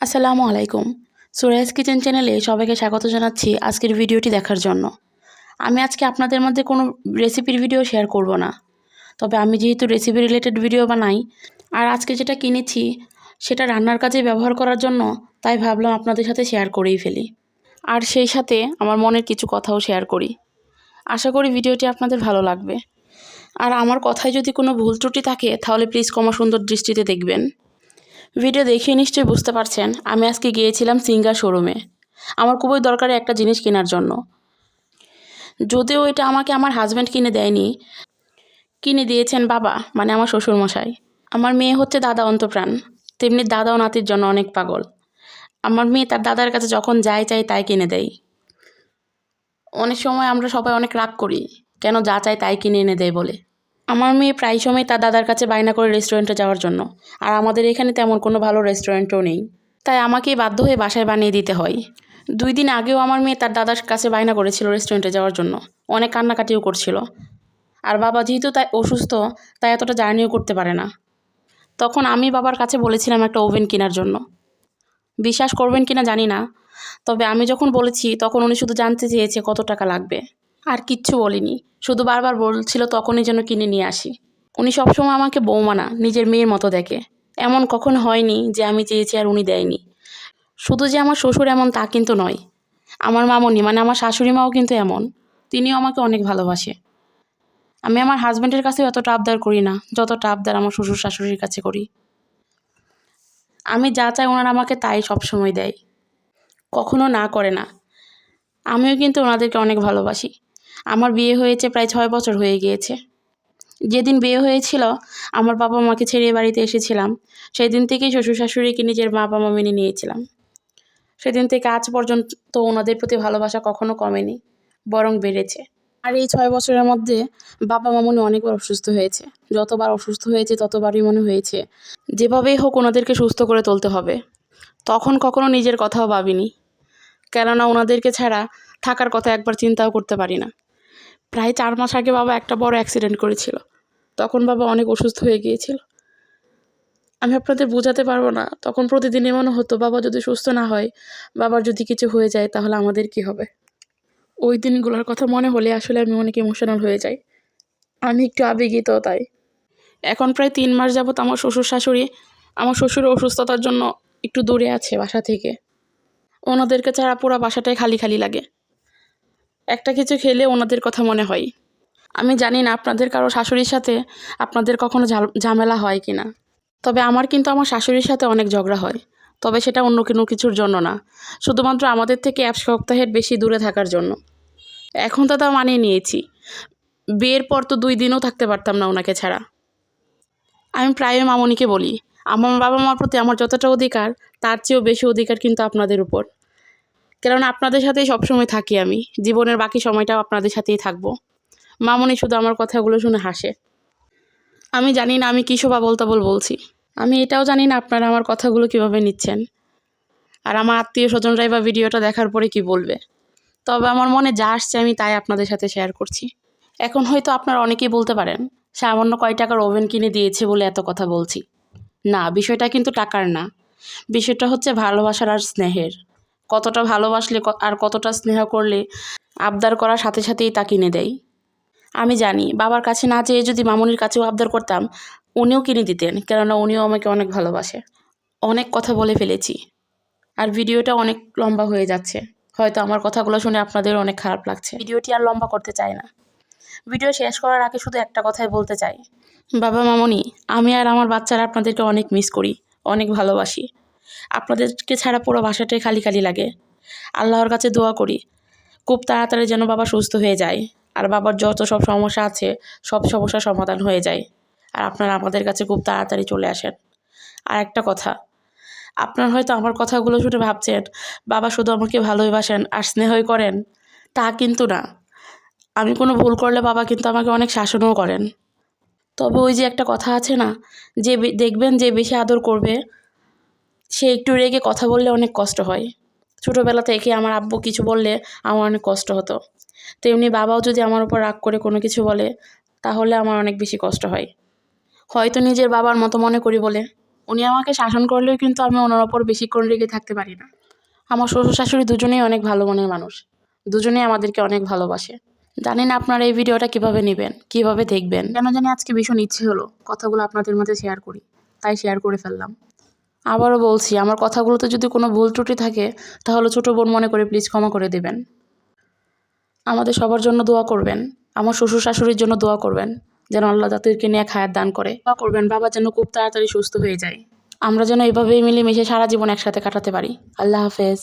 আসসালামু আলাইকুম। সুরাইজ কিচেন চ্যানেলে সবাইকে স্বাগত জানাচ্ছি আজকের ভিডিওটি দেখার জন্য। আমি আজকে আপনাদের মধ্যে কোনো রেসিপির ভিডিও শেয়ার করব না। তবে আমি যেহেতু রেসিপি রিলেটেড ভিডিও বানাই, আর আজকে যেটা কিনেছি সেটা রান্নার কাজে ব্যবহার করার জন্য, তাই ভাবলাম আপনাদের সাথে শেয়ার করেই ফেলি। আর সেই সাথে আমার মনের কিছু কথাও শেয়ার করি। আশা করি ভিডিওটি আপনাদের ভালো লাগবে। আর আমার কথায় যদি কোনো ভুল ত্রুটি থাকে, তাহলে প্লিজ ক্ষমা সুন্দর দৃষ্টিতে দেখবেন। ভিডিও দেখে নিশ্চয়ই বুঝতে পারছেন, আমি আজকে গিয়েছিলাম সিঙ্গার শোরুমে। আমার খুবই দরকারি একটা জিনিস কেনার জন্য। যদিও এটা আমাকে আমার হাজব্যান্ড কিনে দেয়নি, কিনে দিয়েছেন বাবা মানে আমার শ্বশুরমশাই। আমার মেয়ে হচ্ছে দাদা অন্তপ্রাণ, তেমনি দাদা ও নাতির জন্য অনেক পাগল। আমার মেয়ে তার দাদার কাছে যখন যাই চাই তাই কিনে দেয়। অনেক সময় আমরা সবাই অনেক রাগ করি, কেন যা চাই তাই কিনে এনে দেয় বলে। আমার মেয়ে প্রায় সময় তার দাদার কাছে বায়না করে রেস্টুরেন্টে যাওয়ার জন্য। আর আমাদের এখানে তেমন কোনো ভালো রেস্টুরেন্টও নেই। তাই আমাকেই বাধ্য হয়ে বাসায় বানিয়ে দিতে হয়। দুই দিন আগেও আমার মেয়ে তার দাদার কাছে বায়না করেছিল রেস্টুরেন্টে যাওয়ার জন্য। অনেক কান্নাকাটিও করছিল। আর বাবা যেহেতু তাই অসুস্থ, তাই এতটা জার্নিও করতে পারে না। তখন আমি বাবার কাছে বলেছিলাম একটা ওভেন কেনার জন্য। বিশ্বাস করবেন কিনা জানি না। তবে আমি যখন বলেছি, তখন উনি শুধু জানতে চেয়েছে কত টাকা লাগবে। আর কিচ্ছু বলিনি। শুধু বারবার বলছিল, তখনই যেন কিনে নিয়ে আসি। উনি সবসময় আমাকে বৌমা না, নিজের মেয়ের মতো দেখে। এমন কখনো হয়নি যে আমি চেয়েছি আর উনি দেয়নি। শুধু যে আমার শ্বশুর এমন তা কিন্তু নয়। আমার মামনি মানে আমার শাশুড়ি মাও কিন্তু এমন। তিনিও আমাকে অনেক ভালোবাসে। আমি আমার হাজব্যান্ডের কাছে এতটা আবদার করি না, যতটা আবদার আমার শ্বশুর শাশুড়ির কাছে করি। আমি যা চাই ওনারা আমাকে তাই সবসময় দেয়। কখনো না করে না। আমিও কিন্তু ওনাদেরকে অনেক ভালোবাসি। আমার বিয়ে হয়েছে প্রায় ছয় বছর হয়ে গিয়েছে। যেদিন বিয়ে হয়েছিল, আমার বাবা মাকে ছেড়ে বাড়িতে এসেছিলাম। সেই দিন থেকেই শ্বশুর শাশুড়িকে নিজের মা বাবা মেনে নিয়েছিলাম। সেদিন থেকে আজ পর্যন্ত ওনাদের প্রতি ভালোবাসা কখনো কমেনি, বরং বেড়েছে। আর এই ছয় বছরের মধ্যে বাবা মা মনে অনেকবার অসুস্থ হয়েছে। যতবার অসুস্থ হয়েছে, ততবারই মনে হয়েছে, যেভাবেই হোক ওনাদেরকে সুস্থ করে তুলতে হবে। তখন কখনো নিজের কথাও ভাবিনি। কেননা ওনাদেরকে ছাড়া থাকার কথা একবার চিন্তাও করতে পারি না। প্রায় চার মাস আগে বাবা একটা বড় অ্যাক্সিডেন্ট করেছিল। তখন বাবা অনেক অসুস্থ হয়ে গিয়েছিল। আমি আপনাদের বোঝাতে পারব না। তখন প্রতিদিন এমনও হতো, বাবা যদি সুস্থ না হয়, বাবার যদি কিছু হয়ে যায়, তাহলে আমাদের কি হবে? ওই দিনগুলোর কথা মনে হলে আসলে আমি অনেক ইমোশনাল হয়ে যাই। আমি একটু আবেগিত তাই। এখন প্রায় তিন মাস যাবত আমার শ্বশুর শাশুড়ি আমার শ্বশুরের অসুস্থতার জন্য একটু দূরে আছে বাসা থেকে। ওনাদেরকে ছাড়া পুরো বাসাটাই খালি খালি লাগে। একটা কিছু খেলে ওনাদের কথা মনে হয়। আমি জানি না আপনাদের কারও শাশুড়ির সাথে আপনাদের কখনো ঝামেলা হয় কি না তবে আমার কিন্তু আমার শাশুড়ির সাথে অনেক ঝগড়া হয়। তবে সেটা অন্য কোনো কিছুর জন্য না। শুধুমাত্র আমাদের থেকে এক সপ্তাহের বেশি দূরে থাকার জন্য। এখন তো তা মানিয়ে নিয়েছি। বিয়ের পর তো দুই দিনও থাকতে পারতাম না ওনাকে ছাড়া। আমি প্রায় মামনিকে বলি, আমার বাবা মার প্রতি আমার যতটা অধিকার, তার চেয়েও বেশি অধিকার কিন্তু আপনাদের উপর। কেননা আপনাদের সাথেই সবসময় থাকি আমি। জীবনের বাকি সময়টাও আপনাদের সাথেই থাকব। মামনি শুধু আমার কথাগুলো শুনে হাসে। আমি জানি না আমি কী শোভা বলতাবল বলছি। আমি এটাও জানি না আপনারা আমার কথাগুলো কীভাবে নিচ্ছেন। আর আমার আত্মীয় স্বজনরাই বা ভিডিওটা দেখার পরে কি বলবে। তবে আমার মনে যা আসছে আমি তাই আপনাদের সাথে শেয়ার করছি। এখন হয়তো আপনারা অনেকেই বলতে পারেন, সামান্য কয় টাকার ওভেন কিনে দিয়েছে বলে এত কথা বলছি। না, বিষয়টা কিন্তু টাকার না। বিষয়টা হচ্ছে ভালোবাসার আর স্নেহের। কতটা ভালোবাসলে আর কতটা স্নেহ করলে আবদার করার সাথে সাথেই তা কিনে দেয়। আমি জানি, বাবার কাছে না চেয়ে যদি মামুনির কাছেও আবদার করতাম, উনিও কিনে দিতেন, কেননা উনিও আমাকে অনেক ভালোবাসে। অনেক কথা বলে ফেলেছি, আর ভিডিওটা অনেক লম্বা হয়ে যাচ্ছে। হয়তো আমার কথাগুলো শুনে আপনাদের অনেক খারাপ লাগছে। ভিডিওটি আর লম্বা করতে চাই না। ভিডিও শেষ করার আগে শুধু একটা কথাই বলতে চাই। বাবা, মামনি, আমি আর আমার বাচ্চারা আপনাদেরকে অনেক মিস করি, অনেক ভালোবাসি। আপনাদেরকে ছাড়া পুরো বাসাটাই খালি খালি লাগে। আল্লাহর কাছে দোয়া করি, খুব তাড়াতাড়ি যেন বাবা সুস্থ হয়ে যায়। আর বাবার যত সব সমস্যা আছে, সব সমস্যার সমাধান হয়ে যায়। আর আপনারা আমাদের কাছে খুব তাড়াতাড়ি চলে আসেন। আর একটা কথা, আপনার হয়তো আমার কথাগুলো শুনে ভাবছেন, বাবা শুধু আমাকে ভালোবাসেন আর স্নেহই করেন। তা কিন্তু না। আমি কোনো ভুল করলে বাবা কিন্তু আমাকে অনেক শাসনও করেন। তবে ওই যে একটা কথা আছে না, যে দেখবেন যে বেশি আদর করবে সে একটু রেগে কথা বললে অনেক কষ্ট হয়। ছোটোবেলা থেকে আমার আব্বু কিছু বললে আমার অনেক কষ্ট হতো। তেমনি বাবাও যদি আমার উপর রাগ করে কোনো কিছু বলে, তাহলে আমার অনেক বেশি কষ্ট হয়। হয়তো নিজের বাবার মতো মনে করি বলে। উনি আমাকে শাসন করলেও কিন্তু আমি ওনার ওপর বেশিক্ষণ রেগে থাকতে পারি না। আমার শ্বশুর শাশুড়ি দুজনেই অনেক ভালো মনের মানুষ। দুজনেই আমাদেরকে অনেক ভালোবাসে। জানি না আপনারা এই ভিডিওটা কীভাবে নেবেন, কীভাবে দেখবেন। কেন জানি আজকে ভীষণ ইচ্ছে হলো কথাগুলো আপনাদের মাঝে শেয়ার করি। তাই শেয়ার করে ফেললাম। আবারও বলছি, আমার কথাগুলোতে যদি কোনো ভুল ত্রুটি থাকে, তাহলে ছোটো বোন মনে করে প্লিজ ক্ষমা করে দেবেন। আমাদের সবার জন্য দোয়া করবেন, আমার শ্বশুর শাশুড়ির জন্য দোয়া করবেন, যেন আল্লাহ তাদেরকে নিয়ে খায়ার দান করে। দোয়া করবেন, বাবা যেন খুব তাড়াতাড়ি সুস্থ হয়ে যায়। আমরা যেন এভাবেই মিলেমিশে সারা জীবন একসাথে কাটাতে পারি। আল্লাহ হাফেজ।